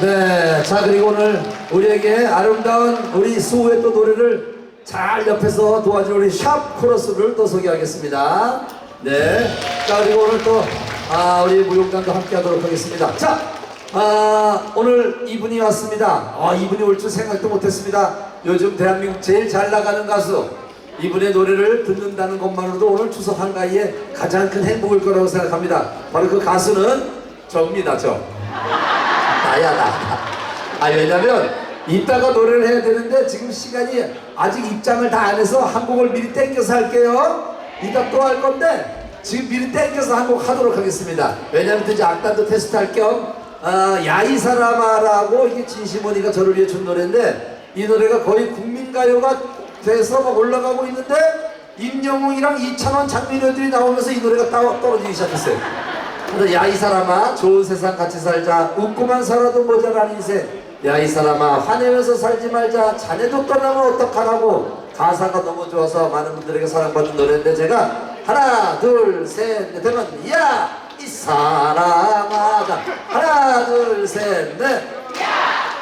자 그리고 오늘 우리에게 아름다운 우리 수호의 또 노래를 잘 옆에서 도와줄 우리 샵 코러스를 또 소개하겠습니다. 네. 자 그리고 오늘 또 아, 우리 무용단도 함께하도록 하겠습니다. 자, 아, 오늘 이분이 왔습니다. 아, 이분이 올 줄 생각도 못했습니다. 요즘 대한민국 제일 잘 나가는 가수. 이분의 노래를 듣는다는 것만으로도 오늘 추석 한가위에 가장 큰 행복일 거라고 생각합니다. 바로 그 가수는 접니다, 저. 나야 나. 아 왜냐면 이따가 노래를 해야 되는데 지금 시간이 아직 입장을 다 안 해서 한 곡을 미리 땡겨서 할게요. 이따 또 할 건데 지금 미리 땡겨서 한 곡 하도록 하겠습니다. 왜냐면 또 이제 악단도 테스트할 겸 아, 야이 사람아라고 이게 진심원이가 저를 위해 준 노래인데 이 노래가 거의 국민가요가 돼서 막 올라가고 있는데 임영웅이랑 이찬원 장민호들이 나오면서 이 노래가 따- 떨어지기 시작했어요. 그래서 야 이 사람아 좋은 세상 같이 살자. 웃고만 살아도 모자란 인생. 야 이 사람아 화내면서 살지 말자. 자네도 떠나면 어떡하라고. 가사가 너무 좋아서 많은 분들에게 사랑받는 노래인데 제가 하나 둘셋넷 하면 야 이 사람아. 자, 하나 둘셋넷